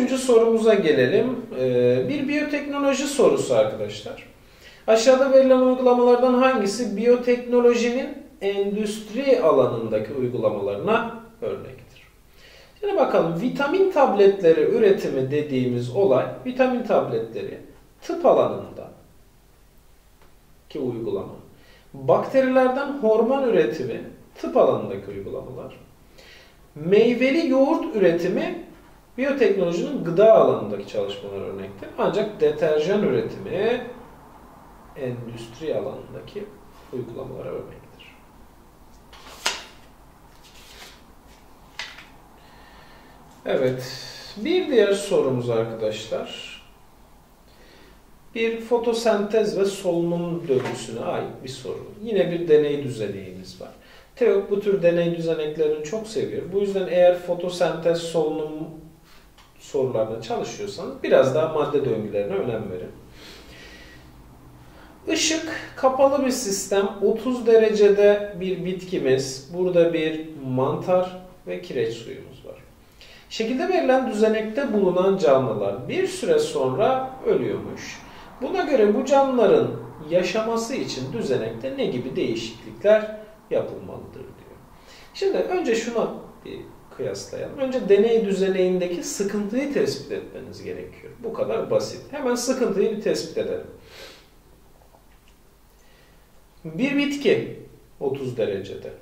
Üçüncü sorumuza gelelim. Ee, bir biyoteknoloji sorusu arkadaşlar. Aşağıda verilen uygulamalardan hangisi biyoteknolojinin endüstri alanındaki uygulamalarına örnektir? Şimdi bakalım vitamin tabletleri üretimi dediğimiz olay vitamin tabletleri tıp alanında ki uygulama. Bakterilerden hormon üretimi tıp alanındaki uygulamalar. Meyveli yoğurt üretimi biyoteknolojinin gıda alanındaki çalışmalar örnektir. Ancak deterjan üretimi endüstri alanındaki uygulamalara örnektir. Evet, bir diğer sorumuz arkadaşlar. Bir fotosentez ve solunum döngüsüne ait bir soru. Yine bir deney düzeneğimiz var. Teok bu tür deney düzeneklerini çok seviyor. Bu yüzden eğer fotosentez solunum sorularına çalışıyorsanız biraz daha madde döngülerine önem verin. Işık kapalı bir sistem. 30 derecede bir bitkimiz. Burada bir mantar ve kireç suyumuz var. Şekilde verilen düzenekte bulunan canlılar bir süre sonra ölüyormuş. Buna göre bu canlıların yaşaması için düzenekte ne gibi değişiklikler yapılmalıdır diyor. Şimdi önce şuna bir kıyaslayalım. Önce deney düzeneğindeki sıkıntıyı tespit etmeniz gerekiyor. Bu kadar basit. Hemen sıkıntıyı bir tespit edelim. Bir bitki 30 derecede.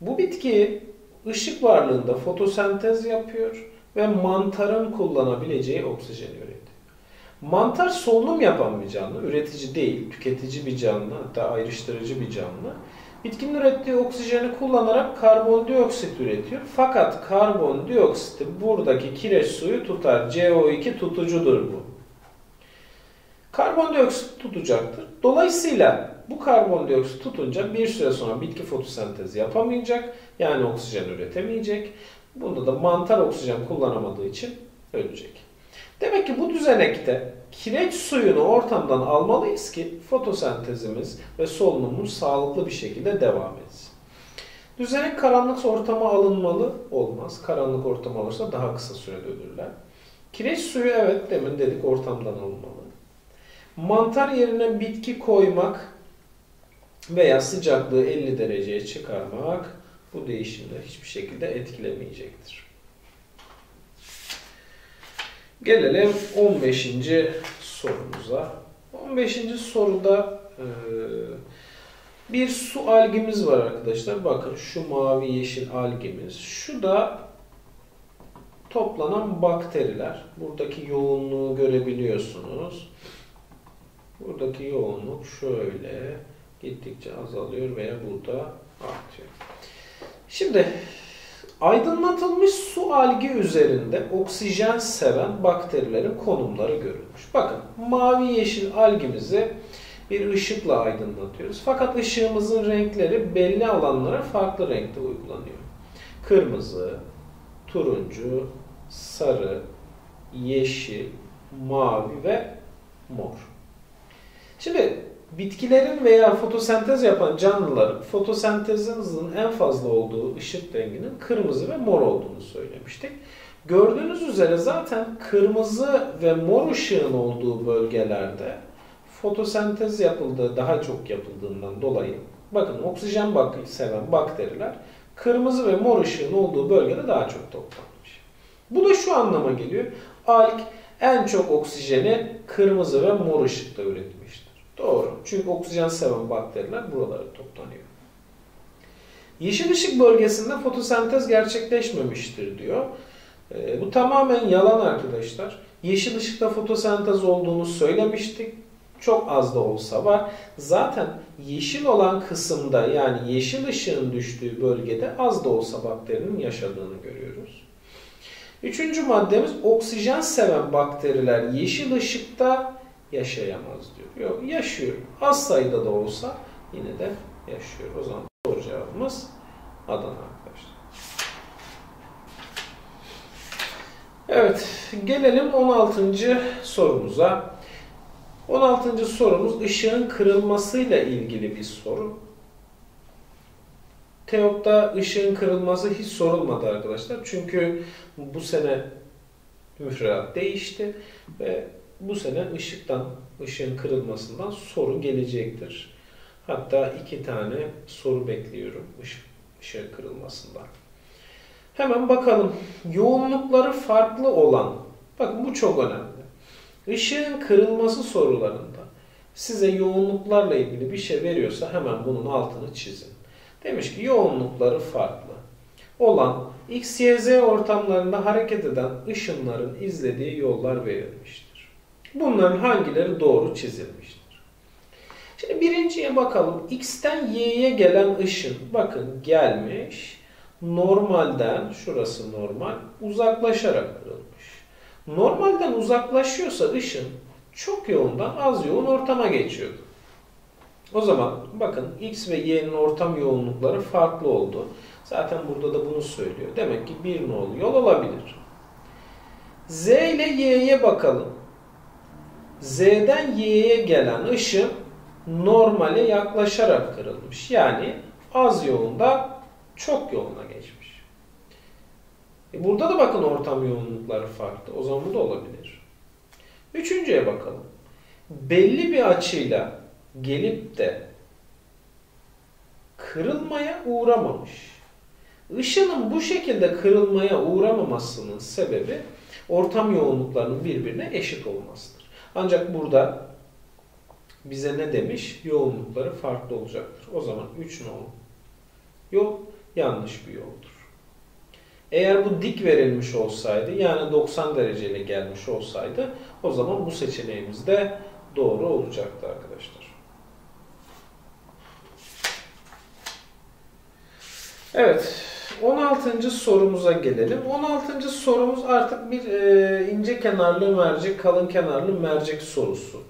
Bu bitki ışık varlığında fotosentez yapıyor ve mantarın kullanabileceği oksijeni üretiyor. Mantar solunum yapan bir canlı, üretici değil, tüketici bir canlı, hatta ayrıştırıcı bir canlı. Bitkinin ürettiği oksijeni kullanarak karbondioksit üretiyor. Fakat karbondioksiti buradaki kireç suyu tutar. CO2 tutucudur bu. Karbondioksit tutacaktır. Dolayısıyla bu karbondioksit tutunca bir süre sonra bitki fotosentez yapamayacak. Yani oksijen üretemeyecek. Bunda da mantar oksijen kullanamadığı için ölecek. Demek ki bu düzenekte kireç suyunu ortamdan almalıyız ki fotosentezimiz ve solunumumuz sağlıklı bir şekilde devam etsin. Düzenek karanlık ortama alınmalı olmaz. Karanlık ortam alırsa daha kısa sürede ölürler. Kireç suyu evet demin dedik ortamdan alınmalı. Mantar yerine bitki koymak veya sıcaklığı 50 dereceye çıkarmak bu değişimleri hiçbir şekilde etkilemeyecektir. Gelelim 15. sorumuza. 15. soruda e, bir su algimiz var arkadaşlar. Bakın şu mavi yeşil algimiz. Şu da toplanan bakteriler. Buradaki yoğunluğu görebiliyorsunuz. Buradaki yoğunluk şöyle gittikçe azalıyor veya burada artıyor. Şimdi Aydınlatılmış su algi üzerinde oksijen seven bakterilerin konumları görülmüş. Bakın mavi yeşil algimizi bir ışıkla aydınlatıyoruz. Fakat ışığımızın renkleri belli alanlara farklı renkte uygulanıyor. Kırmızı, turuncu, sarı, yeşil, mavi ve mor. Şimdi bitkilerin veya fotosentez yapan canlıların fotosentezin en fazla olduğu ışık renginin kırmızı ve mor olduğunu söylemiştik. Gördüğünüz üzere zaten kırmızı ve mor ışığın olduğu bölgelerde fotosentez yapıldığı daha çok yapıldığından dolayı bakın oksijen bak seven bakteriler kırmızı ve mor ışığın olduğu bölgede daha çok toplanmış. Bu da şu anlama geliyor. Alg en çok oksijeni kırmızı ve mor ışıkta üretmiştir. Doğru. Çünkü oksijen seven bakteriler buralara toplanıyor. Yeşil ışık bölgesinde fotosentez gerçekleşmemiştir diyor. E, bu tamamen yalan arkadaşlar. Yeşil ışıkta fotosentez olduğunu söylemiştik. Çok az da olsa var. Zaten yeşil olan kısımda yani yeşil ışığın düştüğü bölgede az da olsa bakterinin yaşadığını görüyoruz. Üçüncü maddemiz oksijen seven bakteriler yeşil ışıkta yaşayamaz diyor. Yok yaşıyor. Az sayıda da olsa yine de yaşıyor. O zaman doğru cevabımız Adana arkadaşlar. Evet gelelim 16. sorumuza. 16. sorumuz ışığın kırılmasıyla ilgili bir soru. Teok'ta ışığın kırılması hiç sorulmadı arkadaşlar. Çünkü bu sene müfredat değişti ve bu sene ışıktan, ışığın kırılmasından soru gelecektir. Hatta iki tane soru bekliyorum ışık, ışığın kırılmasından. Hemen bakalım. Yoğunlukları farklı olan, bakın bu çok önemli. Işığın kırılması sorularında size yoğunluklarla ilgili bir şey veriyorsa hemen bunun altını çizin. Demiş ki yoğunlukları farklı olan X, Y, Z ortamlarında hareket eden ışınların izlediği yollar verilmiştir. Bunların hangileri doğru çizilmiştir? Şimdi birinciye bakalım. X'ten Y'ye gelen ışın bakın gelmiş. Normalden şurası normal uzaklaşarak kırılmış. Normalden uzaklaşıyorsa ışın çok yoğundan az yoğun ortama geçiyordu. O zaman bakın X ve Y'nin ortam yoğunlukları farklı oldu. Zaten burada da bunu söylüyor. Demek ki bir nolu yol olabilir. Z ile Y'ye bakalım. Z'den Y'ye gelen ışın normale yaklaşarak kırılmış. Yani az yoğunda çok yoğuna geçmiş. E burada da bakın ortam yoğunlukları farklı. O zaman bu da olabilir. Üçüncüye bakalım. Belli bir açıyla gelip de kırılmaya uğramamış. Işının bu şekilde kırılmaya uğramamasının sebebi ortam yoğunluklarının birbirine eşit olmasıdır. Ancak burada bize ne demiş? Yoğunlukları farklı olacaktır. O zaman 3 nolu yol yanlış bir yoldur. Eğer bu dik verilmiş olsaydı yani 90 dereceyle gelmiş olsaydı o zaman bu seçeneğimiz de doğru olacaktı arkadaşlar. Evet 16. sorumuza gelelim. 16. sorumuz artık bir e, ince kenarlı mercek, kalın kenarlı mercek sorusu.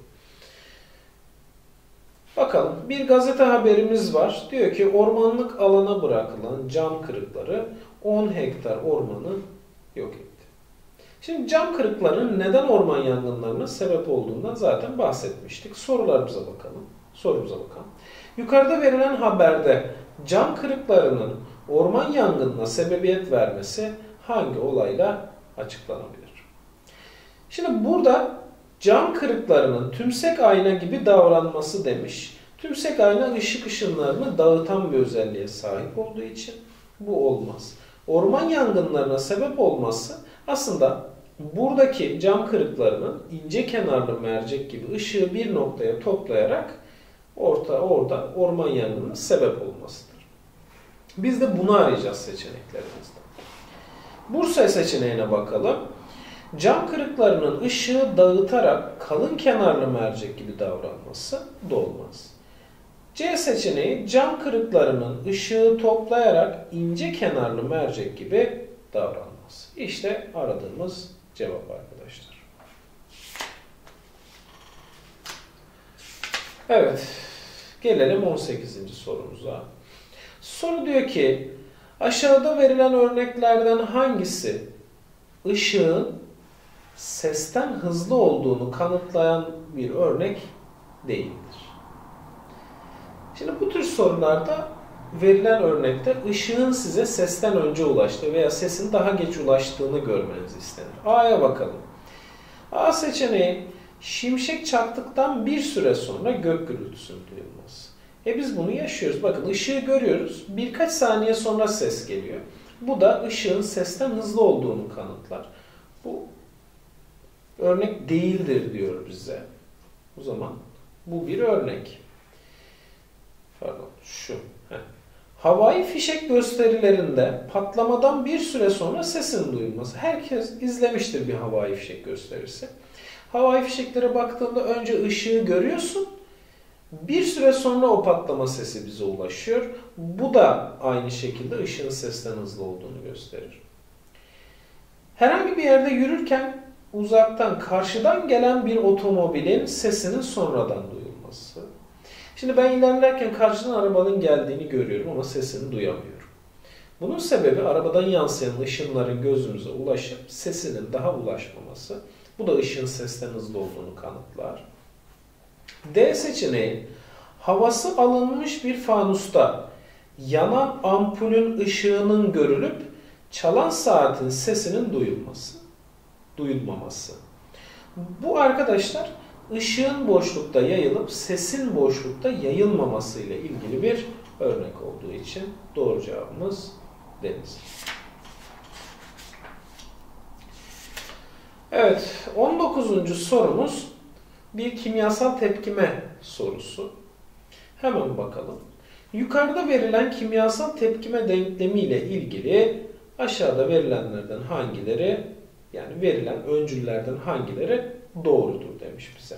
Bakalım bir gazete haberimiz var. Diyor ki ormanlık alana bırakılan cam kırıkları 10 hektar ormanı yok etti. Şimdi cam kırıklarının neden orman yangınlarına sebep olduğundan zaten bahsetmiştik. Sorularımıza bakalım. Sorumuza bakalım. Yukarıda verilen haberde cam kırıklarının orman yangınına sebebiyet vermesi hangi olayla açıklanabilir? Şimdi burada cam kırıklarının tümsek ayna gibi davranması demiş. Tümsek ayna ışık ışınlarını dağıtan bir özelliğe sahip olduğu için bu olmaz. Orman yangınlarına sebep olması aslında buradaki cam kırıklarının ince kenarlı mercek gibi ışığı bir noktaya toplayarak orta orada orman yangınına sebep olmasıdır. Biz de bunu arayacağız seçeneklerimizde. Bursa seçeneğine bakalım. Cam kırıklarının ışığı dağıtarak kalın kenarlı mercek gibi davranması da. C seçeneği cam kırıklarının ışığı toplayarak ince kenarlı mercek gibi davranması. İşte aradığımız cevap arkadaşlar. Evet. Gelelim 18. sorumuza. Soru diyor ki aşağıda verilen örneklerden hangisi ışığın sesten hızlı olduğunu kanıtlayan bir örnek değildir. Şimdi bu tür sorularda verilen örnekte ışığın size sesten önce ulaştığı veya sesin daha geç ulaştığını görmeniz istenir. A'ya bakalım. A seçeneği şimşek çaktıktan bir süre sonra gök gürültüsünün duyulması. E biz bunu yaşıyoruz. Bakın ışığı görüyoruz. Birkaç saniye sonra ses geliyor. Bu da ışığın sesten hızlı olduğunu kanıtlar. Bu örnek değildir diyor bize. O zaman bu bir örnek. Pardon şu. Havai fişek gösterilerinde patlamadan bir süre sonra sesin duyulması. Herkes izlemiştir bir havai fişek gösterisi. Havai fişeklere baktığında önce ışığı görüyorsun. Bir süre sonra o patlama sesi bize ulaşıyor. Bu da aynı şekilde ışığın sesten hızlı olduğunu gösterir. Herhangi bir yerde yürürken uzaktan karşıdan gelen bir otomobilin sesinin sonradan duyulması. Şimdi ben ilerlerken karşıdan arabanın geldiğini görüyorum ama sesini duyamıyorum. Bunun sebebi arabadan yansıyan ışınların gözümüze ulaşıp sesinin daha ulaşmaması. Bu da ışığın sesten hızlı olduğunu kanıtlar. D seçeneği havası alınmış bir fanusta yanan ampulün ışığının görülüp çalan saatin sesinin duyulması. duyulmaması. Bu arkadaşlar ışığın boşlukta yayılıp sesin boşlukta yayılmaması ile ilgili bir örnek olduğu için doğru cevabımız deniz. Evet, 19. sorumuz bir kimyasal tepkime sorusu. Hemen bakalım. Yukarıda verilen kimyasal tepkime denklemi ile ilgili aşağıda verilenlerden hangileri yani verilen öncüllerden hangileri doğrudur demiş bize.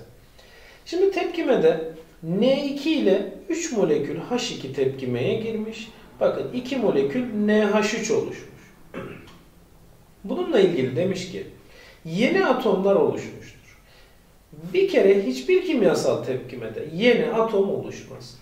Şimdi tepkimede N2 ile 3 molekül H2 tepkimeye girmiş. Bakın 2 molekül NH3 oluşmuş. Bununla ilgili demiş ki yeni atomlar oluşmuştur. Bir kere hiçbir kimyasal tepkimede yeni atom oluşmaz.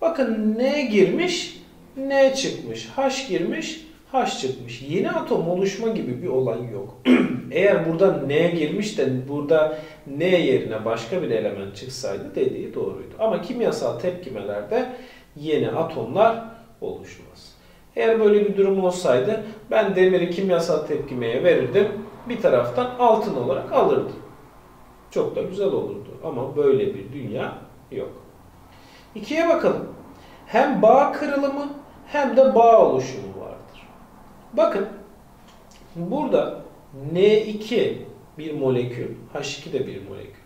Bakın N girmiş, N çıkmış. H girmiş, H çıkmış. Yeni atom oluşma gibi bir olay yok. Eğer burada N girmiş de burada N yerine başka bir element çıksaydı dediği doğruydu. Ama kimyasal tepkimelerde yeni atomlar oluşmaz. Eğer böyle bir durum olsaydı ben demiri kimyasal tepkimeye verirdim. Bir taraftan altın olarak alırdım. Çok da güzel olurdu. Ama böyle bir dünya yok. İkiye bakalım. Hem bağ kırılımı hem de bağ oluşumu vardır. Bakın burada N2 bir molekül, H2 de bir molekül.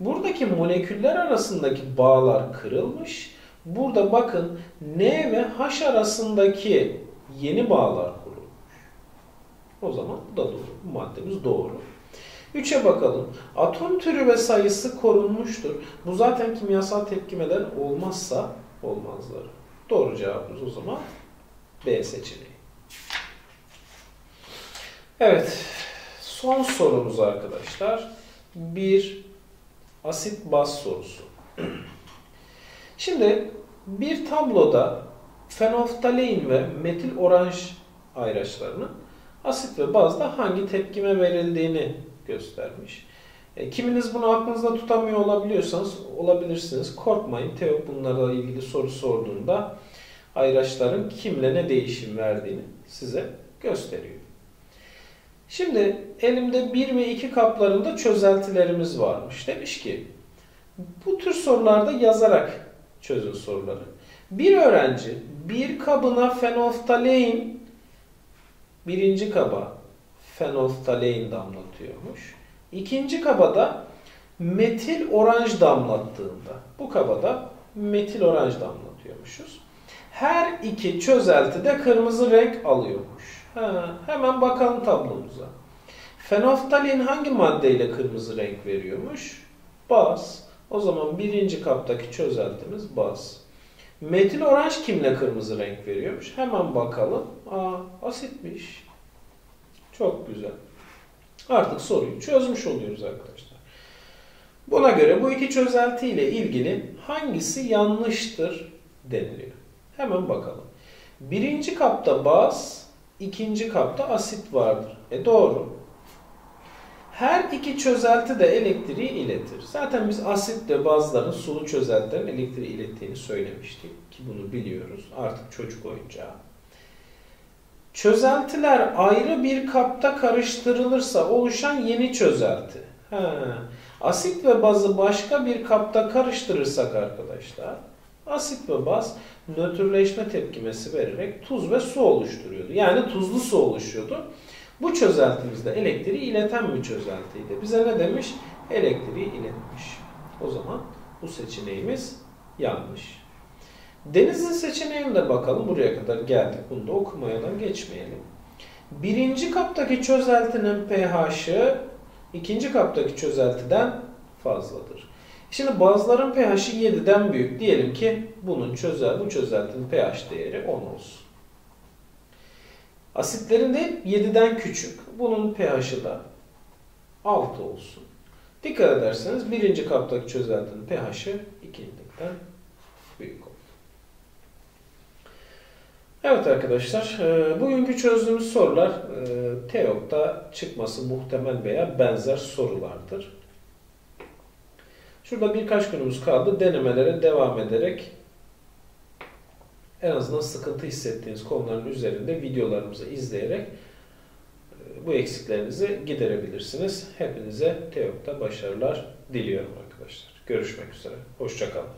Buradaki moleküller arasındaki bağlar kırılmış. Burada bakın N ve H arasındaki yeni bağlar kurulmuş. O zaman bu da doğru. Bu maddemiz doğru. 3'e bakalım. Atom türü ve sayısı korunmuştur. Bu zaten kimyasal tepkimeler olmazsa olmazları. Doğru cevabımız o zaman B seçeneği. Evet. Son sorumuz arkadaşlar. Bir asit baz sorusu. Şimdi bir tabloda fenoftalein ve metil oranj ayraçlarının asit ve bazda hangi tepkime verildiğini göstermiş. E, kiminiz bunu aklınızda tutamıyor olabiliyorsanız olabilirsiniz. Korkmayın. Teo bunlarla ilgili soru sorduğunda ayraçların kimle ne değişim verdiğini size gösteriyor. Şimdi elimde 1 ve 2 kaplarında çözeltilerimiz varmış. Demiş ki bu tür sorularda yazarak çözün soruları. Bir öğrenci bir kabına fenoftalein birinci kaba fenoftalein damlatıyormuş. İkinci kabada metil oranj damlattığında bu kabada metil oranj damlatıyormuşuz. Her iki çözelti de kırmızı renk alıyormuş. Ha, hemen bakalım tablomuza. Fenoftalin hangi maddeyle kırmızı renk veriyormuş? Baz. O zaman birinci kaptaki çözeltimiz baz. Metil oranj kimle kırmızı renk veriyormuş? Hemen bakalım. Aa, asitmiş. Çok güzel. Artık soruyu çözmüş oluyoruz arkadaşlar. Buna göre bu iki çözelti ile ilgili hangisi yanlıştır deniliyor. Hemen bakalım. Birinci kapta baz, ikinci kapta asit vardır. E doğru. Her iki çözelti de elektriği iletir. Zaten biz asitle bazıların sulu çözeltilerin elektriği ilettiğini söylemiştik. Ki bunu biliyoruz. Artık çocuk oyuncağı. Çözeltiler ayrı bir kapta karıştırılırsa oluşan yeni çözelti. Ha. Asit ve bazı başka bir kapta karıştırırsak arkadaşlar, asit ve baz nötrleşme tepkimesi vererek tuz ve su oluşturuyordu. Yani tuzlu su oluşuyordu. Bu çözeltimizde elektriği ileten bir çözeltiydi. Bize ne demiş? Elektriği iletmiş. O zaman bu seçeneğimiz yanlış. Denizin seçeneğine bakalım. Buraya kadar geldik. Bunu da okumayadan geçmeyelim. Birinci kaptaki çözeltinin pH'ı ikinci kaptaki çözeltiden fazladır. Şimdi bazıların pH'i 7'den büyük. Diyelim ki bunun çözel, bu çözeltinin pH değeri 10 olsun. Asitlerin de 7'den küçük. Bunun pH'i da 6 olsun. Dikkat ederseniz birinci kaptaki çözeltinin pH'i ikinciden büyük olur. Evet arkadaşlar, e, bugünkü çözdüğümüz sorular e, TEOK'ta çıkması muhtemel veya benzer sorulardır. Şurada birkaç günümüz kaldı. Denemelere devam ederek en azından sıkıntı hissettiğiniz konuların üzerinde videolarımızı izleyerek e, bu eksiklerinizi giderebilirsiniz. Hepinize TEOK'ta başarılar diliyorum arkadaşlar. Görüşmek üzere. Hoşçakalın.